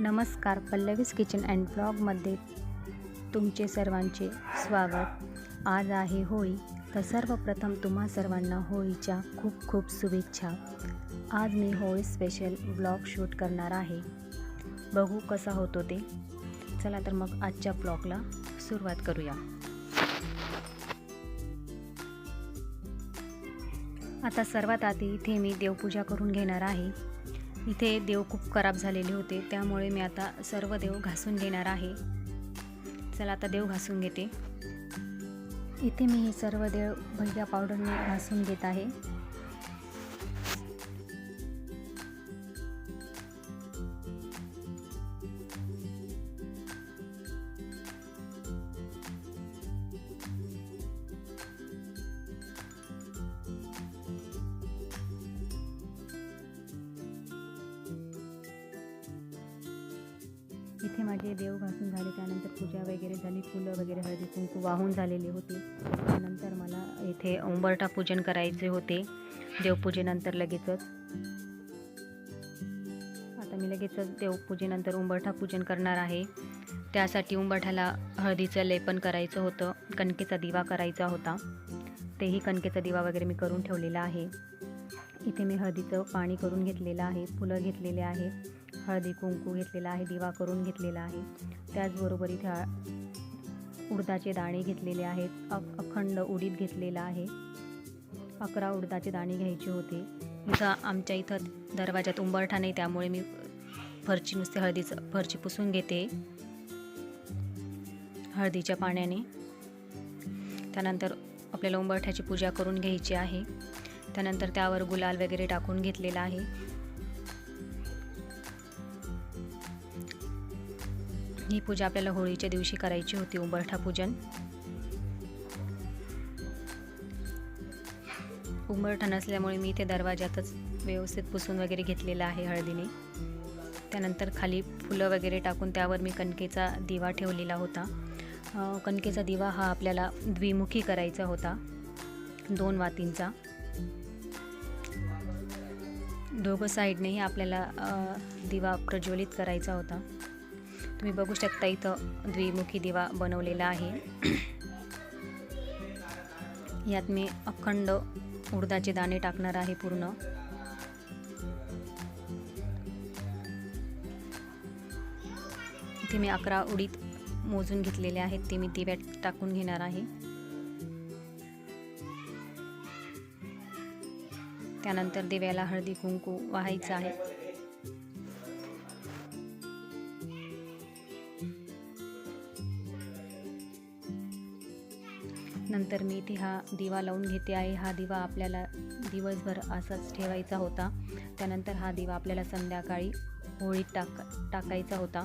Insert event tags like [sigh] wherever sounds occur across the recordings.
नमस्कार पल्लवीस kitchen and ब्लॉगमध्ये तुमचे सर्वांचे स्वागत. आज आहे होळी तर सर्वप्रथम तुम्हा सर्वांना होळीच्या खूप खूप शुभेच्छा. आज मी होळी स्पेशल ब्लॉग शूट करणार आहे. बघू कसा होतो ते. चला तर मग आजच्या ब्लॉगला सुरुवात करूया. आता सर्वात आधी इथे मी देवपूजा करून घेणार आहे. इथे देव खूप खराब झालेले होते त्यामुळे मी आता सर्व देव घासून घेणार आहे. चला आता देव घासून घेते. इथे मी हे सर्व देव भैया पावडरने घासून घेत आहे. इथे माझे देव घासून झाले त्यानंतर पूजा वगैरे झाली फुलं वगैरे हळदी कुंकू वाहून झालेले होते. त्यानंतर मला इथे उंबरठा पूजन करायचे होते देवपूजेनंतर लगेचच. आता मी लगेचच देवपूजेनंतर उंबरठा पूजन करणार आहे. त्यासाठी उंबरठ्याला हळदीचं लेपन करायचं होतं कणकेचा दिवा करायचा होता. तेही कणकेचा दिवा वगैरे मी करून ठेवलेला आहे. इथे मी हळदीचं पाणी करून घेतलेलं आहे फुलं घेतलेले आहे. हळदी कुंकू घेतलेला आहे दिवा करून घेतलेला आहे. त्याचबरोबर इथे उडदाचे दाणे घेतलेले आहेत. अ अखंड उडीद घेतलेला आहे. अकरा उडदाचे दाणे घ्यायचे होते. इथं आमच्या इथं दरवाजात उंबरठा नाही त्यामुळे मी फरची नुसते हळदीचं फरची पुसून घेते. हळदीच्या पाण्याने. त्यानंतर आपल्याला उंबरठ्याची पूजा करून घ्यायची आहे. त्यानंतर त्यावर गुलाल वगैरे टाकून घेतलेला आहे. ही पूजा आपल्याला होळीच्या दिवशी करायची होती उंबरठा पूजन. उंबरठा नसल्यामुळे मी इथे दरवाजातच व्यवस्थित पुसून वगैरे घेतलेला आहे हळदीने. त्यानंतर खाली फुलं वगैरे टाकून त्यावर मी कणकेचा दिवा ठेवलेला होता. कणकेचा दिवा हा आपल्याला द्विमुखी करायचा होता दोन वातींचा. दोघं साईडनेही आपल्याला दिवा प्रज्वलित करायचा होता. तुम्ही बघू शकता इथं द्विमुखी दिवा बनवलेला आहे. यात मी अखंड उडदाचे दाणे टाकणार आहे पूर्ण. इथे मी अकरा उडीद मोजून घेतलेले आहेत ते मी दिव्यात टाकून घेणार आहे. त्यानंतर दिव्याला हळदी कुंकू वाहायचं आहे. नंतर मी इथे हा दिवा लावून घेते आहे. हा दिवा आपल्याला दिवसभर असाच ठेवायचा होता. त्यानंतर हा दिवा आपल्याला संध्याकाळी होळीत टाक टाकायचा होता.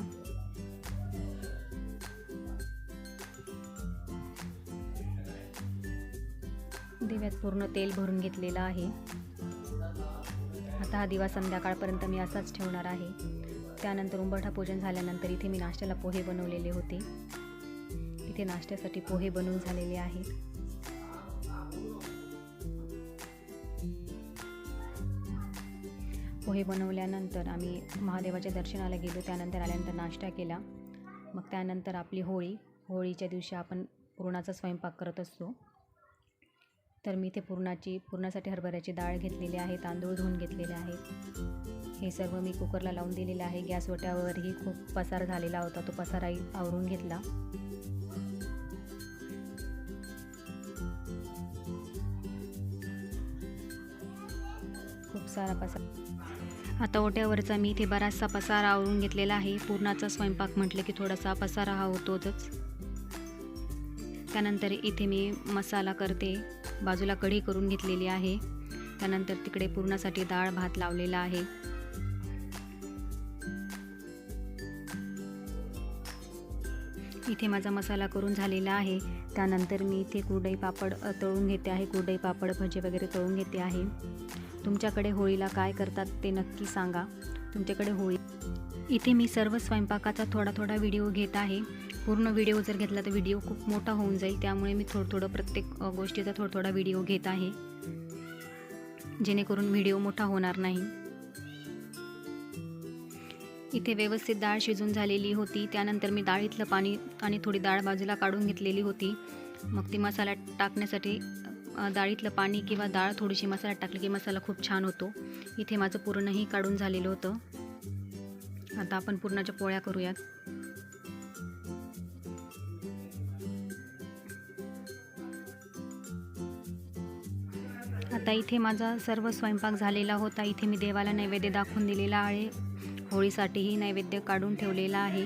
दिव्यात पूर्ण तेल भरून घेतलेलं आहे. आता हा दिवा संध्याकाळपर्यंत मी असाच ठेवणार आहे. त्यानंतर उंबरठा पूजन झाल्यानंतर इथे मी नाश्त्याला पोहे बनवलेले होते. इथे नाश्त्यासाठी पोहे बनवून झालेले आहेत. पोहे बनवल्यानंतर आम्ही महादेवाच्या दर्शनाला गेलो त्यानंतर आल्यानंतर नाश्ता केला. मग त्यानंतर आपली होळी होळीच्या दिवशी आपण पुरणाचा स्वयंपाक करत असतो. तर मी इथे पुरणाची पुरणासाठी हरभऱ्याची डाळ घेतलेली आहे तांदूळ धुवून घेतलेले आहेत. हे सर्व मी कुकरला लावून दिलेलं आहे. गॅस वट्यावरही खूप पसार झालेला होता तो पसाराही आवरून घेतला. खूप सारा पसार. आता ओट्यावरचा मी इथे बराचसा पसारा आवरून घेतलेला आहे. पूर्णाचा स्वयंपाक म्हटलं की थोडासा पसारा हा होतोच. त्यानंतर इथे मी मसाला करते. बाजूला कढी करून घेतलेली आहे. त्यानंतर तिकडे पूर्णासाठी डाळ भात लावलेला आहे. इथे माझा मसाला करून झालेला आहे. त्यानंतर मी इथे कुरडई पापड तळून घेते आहे. कुरडई पापड भजे वगैरे तळून घेते आहे. तुमच्याकडे होळीला काय करतात ते नक्की सांगा. तुमच्याकडे होळी इथे मी सर्व स्वयंपाकाचा थोडा थोडा व्हिडिओ घेत आहे. पूर्ण व्हिडिओ जर घेतला तर व्हिडिओ खूप मोठा होऊन जाईल. त्यामुळे मी थोडं थोडं प्रत्येक गोष्टीचा थोडा थोडा व्हिडिओ घेत आहे. जेणेकरून व्हिडिओ मोठा होणार नाही. इथे व्यवस्थित डाळ शिजून झालेली होती. त्यानंतर मी डाळीतलं पाणी आणि थोडी डाळ बाजूला काढून घेतलेली होती. मग ती मसाला टाकण्यासाठी डाळीतलं पाणी किंवा डाळ थोडीशी मसाल्यात टाकली की मसाला खूप छान होतो. इथे माझं पूर्णही काढून झालेलं होतं. आता आपण पूर्णाच्या पोळ्या करूयात. आता इथे माझा सर्व स्वयंपाक झालेला होता. इथे मी देवाला नैवेद्य दाखवून दिलेला आहे. होळीसाठीही नैवेद्य काढून ठेवलेला आहे.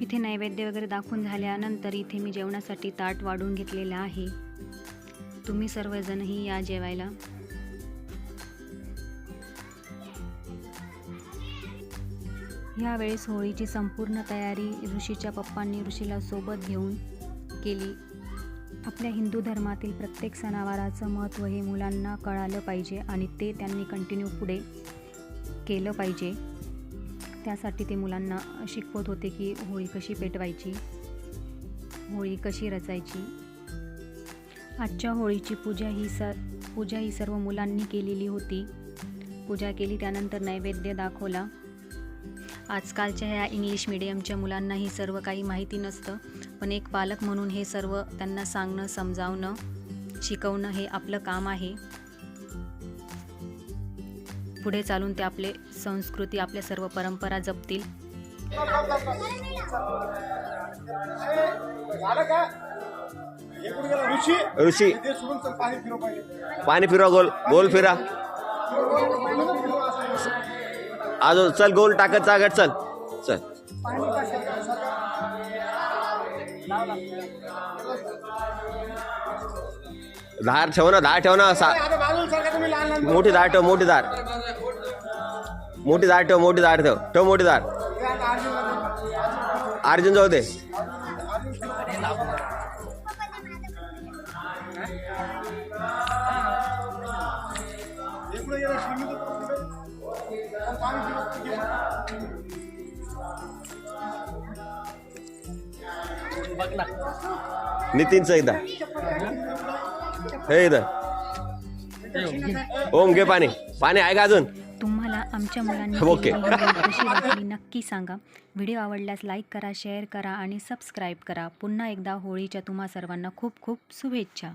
इथे नैवेद्य वगैरे दाखवून झाल्यानंतर इथे मी जेवणासाठी ताट वाढून घेतलेलं आहे. तुम्ही सर्वजणही या जेवायला. ह्यावेळेस होळीची संपूर्ण तयारी ऋषीच्या पप्पांनी ऋषीला सोबत घेऊन केली. आपल्या हिंदू धर्मातील प्रत्येक सणावाराचं महत्त्व हे मुलांना कळालं पाहिजे आणि ते त्यांनी कंटिन्यू पुढे केलं पाहिजे. त्यासाठी ते मुलांना शिकवत होते की होळी कशी पेटवायची होळी कशी रचायची. आजच्या होळीची पूजा ही सर पूजा ही सर्व मुलांनी केलेली होती. पूजा केली त्यानंतर नैवेद्य दाखवला. आजकालच्या ह्या इंग्लिश मिडियमच्या मुलांना ही सर्व काही माहिती नसतं. पण एक पालक म्हणून हे सर्व त्यांना सांगणं समजावणं शिकवणं हे आपलं काम आहे. पुढे चालून ते आपले संस्कृती आपल्या सर्व परंपरा जपतील. हे ऋषी? पाणी फिरवा गोल गोल फिरा. अजून चल गोल टाकत चागत चल. चल. धार ठेव ना धार ठेव ना सा मोठी धार ठेव मोठी धार. मोठी धार ठेव मोठी धार ठेव. ठेव मोठी धार. अर्जुन अर्जुन जाऊ दे. नितीनचं एकदा. हे ओम घे पाणी. पाणी आहे का अजून? तुम्हाला आमच्या मुलांनी [laughs] ओके. कशी वाटली नक्की सांगा. व्हिडिओ आवडल्यास लाईक करा शेअर करा आणि सबस्क्राईब करा. पुन्हा एकदा होळीच्या तुम्हा सर्वांना खूप खूप शुभेच्छा.